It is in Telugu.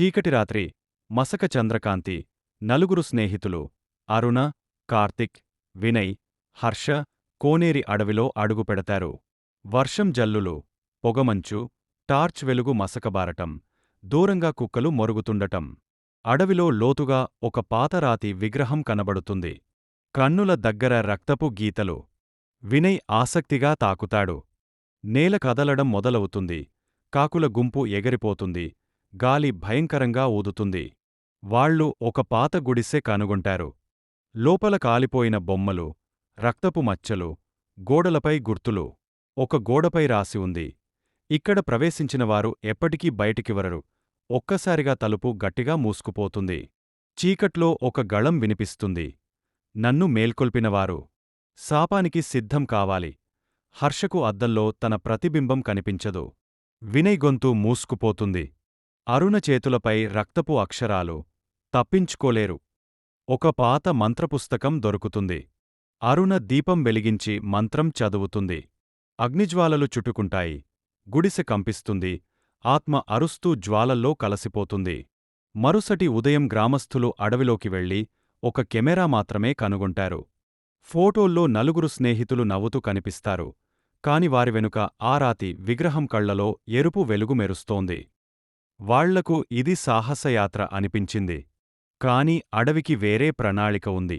చీకటి రాత్రి మసక చంద్రకాంతి నలుగురు స్నేహితులు అరుణ కార్తిక్ వినయ్ హర్ష కోనేరి అడవిలో అడుగుపెడతారు వర్షం జల్లులు పొగమంచు టార్చ్ వెలుగు మసకబారటం దూరంగా కుక్కలు మొరుగుతుండటం. అడవిలో లోతుగా ఒక పాతరాతి విగ్రహం కనబడుతుంది. కన్నుల దగ్గర రక్తపు గీతలు. వినయ్ ఆసక్తిగా తాకుతాడు. నేల కదలడం మొదలవుతుంది. కాకుల గుంపు ఎగిరిపోతుంది. గాలి భయంకరంగా ఊదుతుంది. వాళ్ళు ఒక పాత గుడిసె కనుగొంటారు. లోపల కాలిపోయిన బొమ్మలు రక్తపు మచ్చలు గోడలపై గుర్తులు. ఒక గోడపై రాసి ఉంది. ఇక్కడ ప్రవేశించినవారు ఎప్పటికీ బయటికివరరు. ఒక్కసారిగా తలుపు గట్టిగా మూసుకుపోతుంది. చీకట్లో ఒక గళం వినిపిస్తుంది. నన్ను మేల్కొల్పినవారు. శాపానికి సిద్ధం కావాలి. హర్షకు అద్దంలో తన ప్రతిబింబం కనిపించదు. వినయ్ గొంతు మూసుకుపోతుంది. అరుణ చేతులపై రక్తపు అక్షరాలు తప్పించుకోలేరు. ఒక పాత మంత్రపుస్తకం దొరుకుతుంది. అరుణ దీపం వెలిగించి మంత్రం చదువుతుంది. అగ్నిజ్వాలలు చుట్టుకుంటాయి. గుడిసె కంపిస్తుంది. ఆత్మ అరుస్తూ జ్వాలల్లో కలసిపోతుంది. మరుసటి ఉదయం గ్రామస్థులు అడవిలోకి వెళ్ళి ఒక కెమెరా మాత్రమే కనుగొంటారు. ఫోటోల్లో నలుగురు స్నేహితులు నవ్వుతూ కనిపిస్తారు. కాని వారి వెనుక ఆ రాతి విగ్రహం కళ్ళలో ఎరుపు వెలుగు మెరుస్తోంది. వాళ్ళకు ఇది సాహసయాత్ర అనిపించింది. కాని అడవికి వేరే ప్రణాళిక ఉంది.